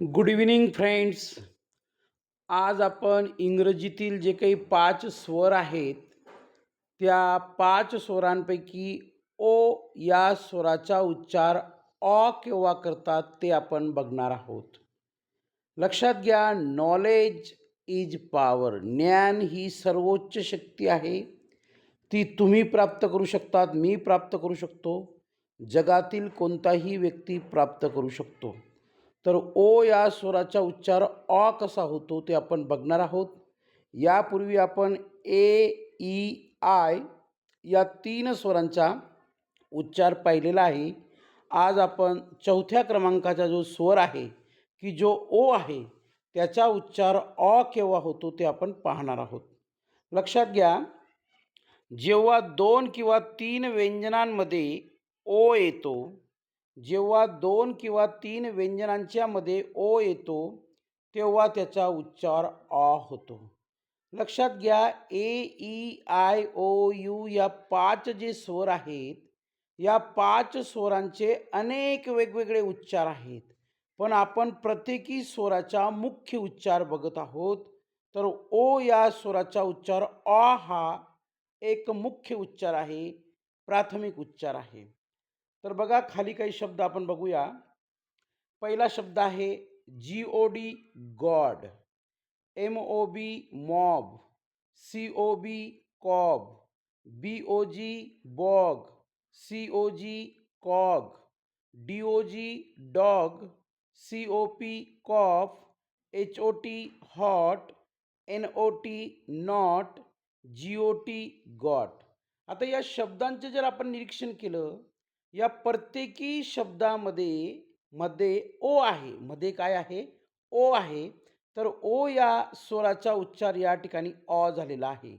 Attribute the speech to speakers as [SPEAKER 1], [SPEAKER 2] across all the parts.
[SPEAKER 1] Good evening friends आज आपण इंग्रजीतील जे काही पाच स्वर आहेत त्या पाच स्वरांपैकी ओ या स्वराचा उच्चार अ केव्हा करतात ते आपण बघणार आहोत. लक्षात घ्या नॉलेज इज पॉवर ज्ञान ही सर्वोच्च शक्ती आहे. ती तुम्ही प्राप्त करू शकतात मी प्राप्त करू शकतो. जगातील कोणताही व्यक्ती प्राप्त करू शकतो. तर ओ या स्वराचा उच्चार अ कसा होतो ते आपण बघणार आहोत. यापूर्वी आपण ए ई आय या तीन स्वरांचा उच्चार पाहिलेला आहे. आज आपण चौथ्या क्रमांकाचा जो स्वर आहे की जो ओ आहे त्याचा उच्चार अ केव्हा होतो ते आपण पाहणार आहोत. लक्षात घ्या जेव्हा दोन किंवा तीन व्यंजनांमध्ये ओ येतो जेव्हा दोन किंवा तीन व्यंजनांच्या मध्ये ओ येतो तेव्हा त्याचा उच्चार अ होतो. लक्षात घ्या A E I O U या पाच जे स्वर आहेत या पाच स्वरांचे अनेक वेगवेगळे उच्चार आहेत. पण आपण प्रत्येकी स्वराचा मुख्य उच्चार बघत आहोत तर ओ या स्वराचा उच्चार अ हा एक मुख्य उच्चार आहे प्राथमिक उच्चार आहे. तर बघा, खाली काही शब्द आपण बघूया. पहिला शब्द आहे G O D god M O B mob C O B cob B O G bog C O G cog D O G dog C O P cop H O T hot N O T not G O T got आता या शब्दांचे जर आपण निरीक्षण केलं या प्रत्येकी शब्दामध्ये मध्ये ओ आहे. मध्ये काय आहे? ओ आहे. तर ओ या स्वराचा उच्चार या ठिकाणी अ झालेला आहे.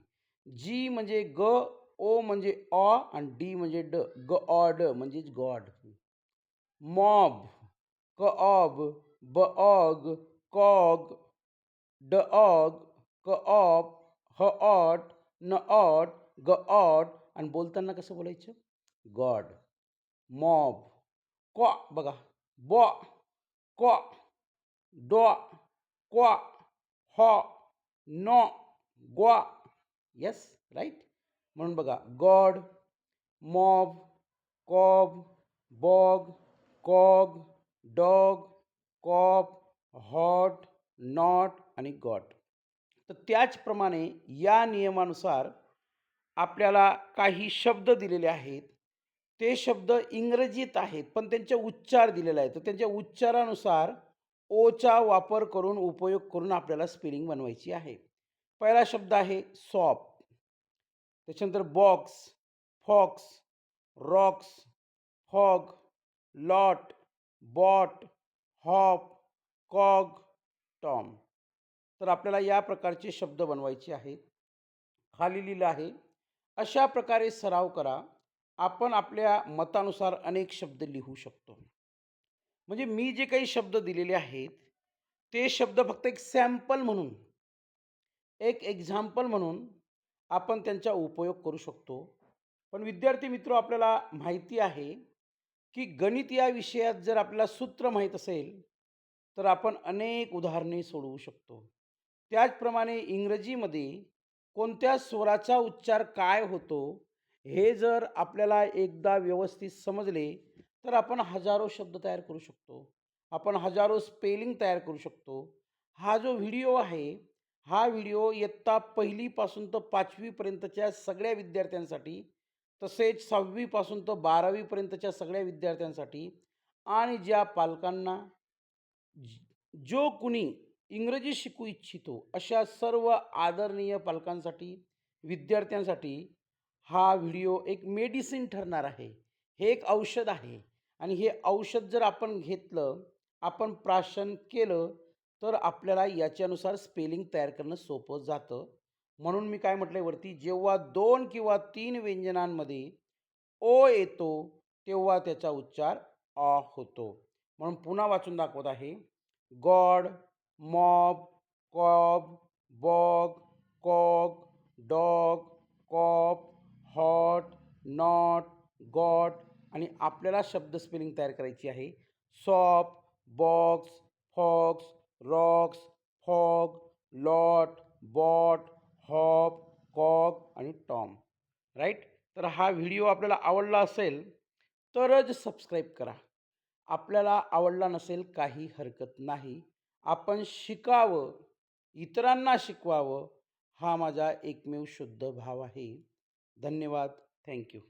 [SPEAKER 1] जी म्हणजे ग ओ म्हणजे अ आणि डी म्हणजे ड. ग ऑ ड म्हणजेच गॉड. मॉब क ऑब ब ऑग कॉग ड ऑग क ऑप ह ऑट न ऑट ग ऑट आणि बोलताना कसं बोलायचं? गॉड. मॉब क्वा बघा बॉ क्वा डॉ क्वा हॉ नॉ ग्वा येस राईट म्हणून बघा god mob cob bog cog dog cop hot not आणि गॉट तर त्याचप्रमाणे या नियमानुसार आपल्याला काही शब्द दिलेले आहेत. ते शब्द इंग्रजीत आहेत पण त्यांचे उच्चार दिलेला आहे तर त्यांच्या उच्चारानुसार ओचा वापर करून उपयोग करून आपल्याला स्पेलिंग बनवायची आहे. पहिला शब्द आहे सॉप. त्याच्यानंतर box fox rocks hog lot bot hop cog Tom. तर आपल्याला या प्रकारचे शब्द बनवायचे आहेत. खाली लिहिलं आहे अशा प्रकारे सराव करा आपण आपल्या मतानुसार अनेक शब्द लिहू शकतो. म्हणजे मी जे काही शब्द दिलेले आहेत ते शब्द फक्त एक सॅम्पल म्हणून एक एक्झाम्पल म्हणून आपण त्यांचा उपयोग करू शकतो. पण विद्यार्थी मित्र आपल्याला माहिती आहे की गणित या विषयात जर आपल्याला सूत्र माहीत असेल तर आपण अनेक उदाहरणे सोडवू शकतो. त्याचप्रमाणे इंग्रजीमध्ये कोणत्या स्वराचा उच्चार काय होतो हे जर आपल्याला एकदा व्यवस्थित समजले तर आपण हजारो शब्द तयार करू शकतो. आपण हजारो स्पेलिंग तयार करू शकतो. हा जो व्हिडिओ आहे हा व्हिडिओ इयत्ता पहिलीपासून तर पाचवीपर्यंतच्या सगळ्या विद्यार्थ्यांसाठी तसेच सहावीपासून तर बारावीपर्यंतच्या सगळ्या विद्यार्थ्यांसाठी आणि ज्या पालकांना ज- जो कुणी इंग्रजी शिकू इच्छितो अशा सर्व आदरणीय पालकांसाठी विद्यार्थ्यांसाठी हा व्हिडिओ एक मेडिसिन ठरणार आहे. हे एक औषध आहे. आणि हे औषध जर आपण घेतलं आपण प्राशन केलं तर आपल्याला याच्यानुसार स्पेलिंग तयार करणं सोपं जातं. म्हणून मी काय म्हटलं वरती जेव्हा दोन किंवा तीन व्यंजनांमध्ये ओ येतो तेव्हा त्याचा उच्चार ऑ होतो. म्हणून पुन्हा वाचून दाखवत आहे. God mob cob bog cog dog cop hot not got आणि आपल्याला शब्द स्पेलिंग तयार करायची आहे. Sop box fox rocks fog lot bot hop cock आणि टॉम. राईट? तर हा व्हिडिओ आपल्याला आवडला असेल तरच सबस्क्राईब करा. आपल्याला आवडला नसेल काही हरकत नाही. आपण शिकावं इतरांना शिकवावं हा माझा एकमेव शुद्ध भाव आहे. धन्यवाद थँक्यू